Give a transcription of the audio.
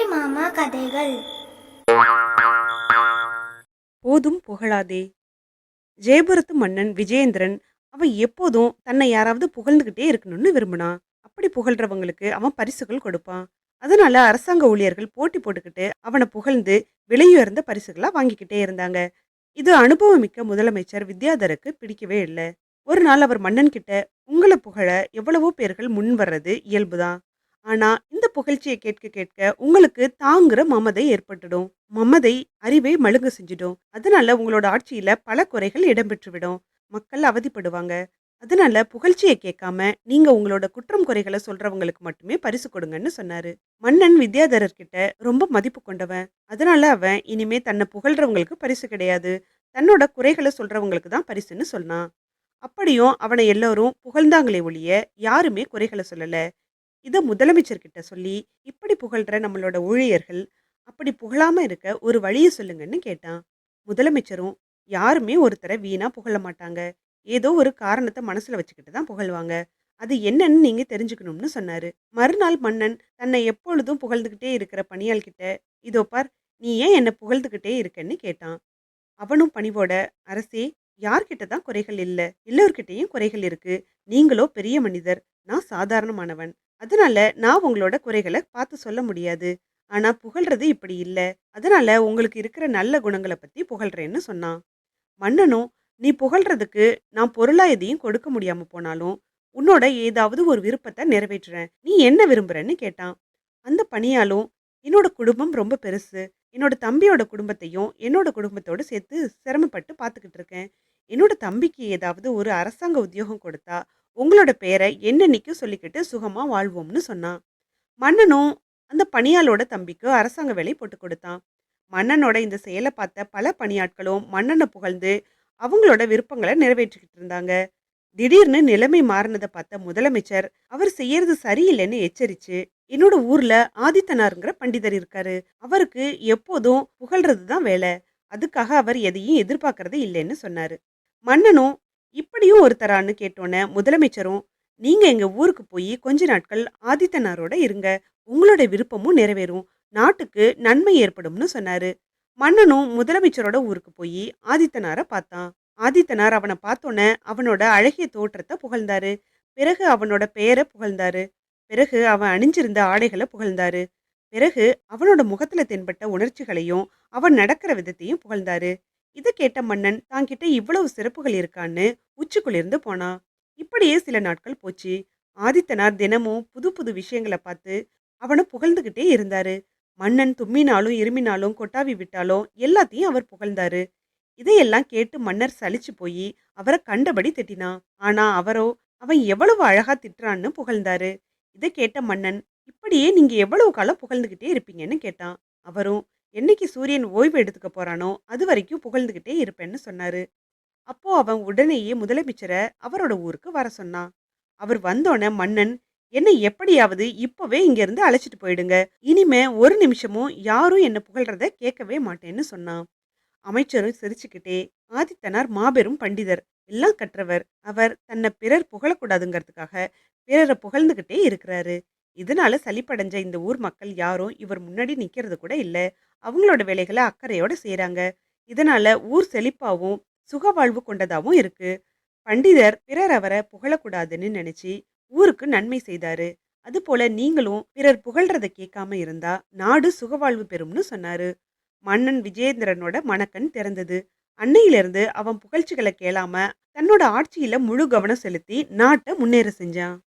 அம்புலி மாமா கதைகள். போதும் புகழாதே. ஜெயபுரத்து மன்னன் விஜயேந்திரன் அவன் எப்போதும் தன்னை யாராவது புகழ்ந்துகிட்டே இருக்கணும்னு விரும்பினான் அப்படி புகழ்றவங்களுக்கு அவன் பரிசுகள் கொடுப்பான். அதனால அரசாங்க ஊழியர்கள் போட்டி போட்டுக்கிட்டு அவனை புகழ்ந்து விலையுயர்ந்த பரிசுகளா வாங்கிக்கிட்டே இருந்தாங்க. இது அனுபவமிக்க முதலமைச்சர் வித்யாதருக்கு பிடிக்கவே இல்லை. ஒரு நாள் அவர் மன்னன் கிட்ட உங்களை புகழ எவ்வளவோ பேர்கள் முன் வர்றது இயல்புதான். ஆனா இந்த புகழ்ச்சியை கேட்க கேட்க உங்களுக்கு தாங்குற மமதை ஏற்பட்டுடும். மமதை அறிவை மழுங்க செஞ்சிடும். அதனால உங்களோட ஆட்சியில பல குறைகள் இடம்பெற்றுவிடும். மக்கள் அவதிப்படுவாங்க. அதனால புகழ்ச்சியை கேட்காம நீங்க உங்களோட குற்றம் குறைகளை சொல்றவங்களுக்கு மட்டுமே பரிசு கொடுங்கன்னு சொன்னாரு. மன்னன் வித்யாதரர் கிட்ட ரொம்ப மதிப்பு கொண்டவன். அதனால அவன் இனிமே தன்னை புகழ்றவங்களுக்கு பரிசு கிடையாது. தன்னோட குறைகளை சொல்றவங்களுக்கு தான் பரிசுன்னு சொன்னான். அப்படியும் அவனை எல்லோரும் புகழ்ந்தாங்களே ஒழிய யாருமே குறைகளை சொல்லல. இதை முதலமைச்சர் கிட்ட சொல்லி இப்படி புகழ்ற நம்மளோட ஊழியர்கள் அப்படி புகழாமல் இருக்க ஒரு வழியை சொல்லுங்கன்னு கேட்டான். முதலமைச்சரும் யாருமே ஒருத்தரை வீணாக புகழ மாட்டாங்க. ஏதோ ஒரு காரணத்தை மனசில் வச்சுக்கிட்டு தான் புகழ்வாங்க. அது என்னன்னு நீங்க தெரிஞ்சுக்கணும்னு சொன்னாரு. மறுநாள் மன்னன் தன்னை எப்பொழுதும் புகழ்ந்துகிட்டே இருக்கிற பணியாள் கிட்ட இதோ பார் நீ ஏன் என்னை புகழ்ந்துகிட்டே இருக்கன்னு கேட்டான். அவனும் பணிவோட அரசே யார்கிட்ட தான் குறைகள் இல்லை. எல்லோர்கிட்டேயும் குறைகள் இருக்கு. நீங்களோ பெரிய மனிதர். நான் சாதாரணமானவன். அதனால நான் உங்களோட குறைகளை பார்த்து சொல்ல முடியாது. ஆனால் புகழ்றது இப்படி இல்லை. அதனால உங்களுக்கு இருக்கிற நல்ல குணங்களை பற்றி புகழ்றேன்னு சொன்னான். மன்னனும் நீ புகழ்றதுக்கு நான் பொருளா எதையும் கொடுக்க முடியாமல் போனாலும் உன்னோட ஏதாவது ஒரு விருப்பத்தை நிறைவேற்றுறேன். நீ என்ன விரும்புறன்னு கேட்டான். அந்த பணியாலும் என்னோட குடும்பம் ரொம்ப பெருசு. என்னோட தம்பியோட குடும்பத்தையும் என்னோட குடும்பத்தோடு சேர்த்து சிரமப்பட்டு பார்த்துக்கிட்டு இருக்கேன். என்னோட தம்பிக்கு ஏதாவது ஒரு அரசாங்க உத்தியோகம் கொடுத்தா உங்களோட பேரை என்னன்னைக்கும் சொல்லிக்கிட்டு சுகமாக வாழ்வோம்னு சொன்னான். மன்னனும் அந்த பணியாளோட தம்பிக்கு அரசாங்க வேலை போட்டு கொடுத்தான். மன்னனோட இந்த செயலை பார்த்த பல பணியாட்களும் மன்னனை புகழ்ந்து அவங்களோட விருப்பங்களை நிறைவேற்றிக்கிட்டு இருந்தாங்க. திடீர்னு நிலைமை மாறினதை பார்த்த முதலமைச்சர் அவர் செய்யறது சரியில்லைன்னு எச்சரிச்சு என்னோட ஊர்ல ஆதித்தனாருங்கிற பண்டிதர் இருக்காரு. அவருக்கு எப்போதும் புகழ்றது தான் வேலை. அதுக்காக அவர் எதையும் எதிர்பார்க்கறது இல்லைன்னு சொன்னாரு. மன்னனும் இப்படியும் ஒருத்தரான்னு கேட்டோன்னே முதலமைச்சரும் நீங்க எங்க ஊருக்கு போய் கொஞ்ச நாட்கள் ஆதித்தனாரோட இருங்க. உங்களோட விருப்பமும் நிறைவேறும். நாட்டுக்கு நன்மை ஏற்படும்னு சொன்னாரு. மன்னனும் முதலமைச்சரோட ஊருக்கு போய் ஆதித்தனாரை பார்த்தான். ஆதித்தனார் அவனை பார்த்தோன்னே அவனோட அழகிய தோற்றத்தை புகழ்ந்தாரு. பிறகு அவனோட பெயரை புகழ்ந்தாரு. பிறகு அவன் அணிஞ்சிருந்த ஆடைகளை புகழ்ந்தாரு. பிறகு அவனோட முகத்துல தென்பட்ட உணர்ச்சிகளையும் அவன் நடக்கிற விதத்தையும் புகழ்ந்தாரு. இதை கேட்ட மன்னன் தாங்கிட்ட இவ்வளவு சிறப்புகள் இருக்கான்னு உச்சிக்குள்ளிருந்து போனான் இப்படியே சில நாட்கள் போச்சு. ஆதித்தனார் தினமும் புது புது விஷயங்களை பார்த்து அவனை புகழ்ந்துகிட்டே இருந்தாரு. மன்னன் தும்மினாலும் இருமினாலும் கொட்டாவி விட்டாலும் எல்லாத்தையும் அவர் புகழ்ந்தாரு. இதையெல்லாம் கேட்டு மன்னர் சலிச்சு போய் அவரை கண்டபடி திட்டினான் ஆனா அவரோ அவன் எவ்வளவு அழகா திட்டுறான்னு புகழ்ந்தாரு. இதை கேட்ட மன்னன் இப்படியே நீங்க எவ்வளவு காலம் புகழ்ந்துகிட்டே இருப்பீங்கன்னு கேட்டான். அவரும் என்னைக்கு சூரியன் ஓய்வு எடுத்துக்க போறானோ அது வரைக்கும் புகழ்ந்துகிட்டே இருப்பேன்னு சொன்னாரு. அப்போ அவன் உடனேயே முதலமைச்சரை அவரோட ஊருக்கு வர சொன்னான். அவர் வந்தோடனே மன்னன் என்னை எப்படியாவது இப்பவே இங்கேருந்து அழைச்சிட்டு போயிடுங்க. இனிமே ஒரு நிமிஷமும் யாரும் என்னை புகழ்றத கேட்கவே மாட்டேன்னு சொன்னான். அமைச்சரும் சிரிச்சுக்கிட்டே ஆதித்தனார் மாபெரும் பண்டிதர் எல்லாம் கற்றவர். அவர் தன்னை பிறர் புகழக்கூடாதுங்கிறதுக்காக பிறரை புகழ்ந்துகிட்டே இருக்கிறாரு. இதனால சளிப்படைஞ்ச இந்த ஊர் மக்கள் யாரும் இவர் முன்னாடி நிக்கிறது கூட இல்லை. அவங்களோட வேலைகளை அக்கறையோட செய்கிறாங்க இதனால ஊர் செழிப்பாவும் சுகவாழ்வு கொண்டதாகவும் இருக்கு. பண்டிதர் பிறர் அவரை புகழக்கூடாதுன்னு நினைச்சு ஊருக்கு நன்மை செய்தாரு. அதுபோல நீங்களும் பிறர் புகழ்றத கேட்காம இருந்தா நாடு சுகவாழ்வு பெறும்னு சொன்னாரு. மன்னன் விஜயேந்திரனோட மணக்கண் திறந்தது. அன்னையிலிருந்து அவன் புகழ்ச்சிகளை கேளாம தன்னோட ஆட்சியில முழு கவனம் செலுத்தி நாட்டை முன்னேற செஞ்சான்.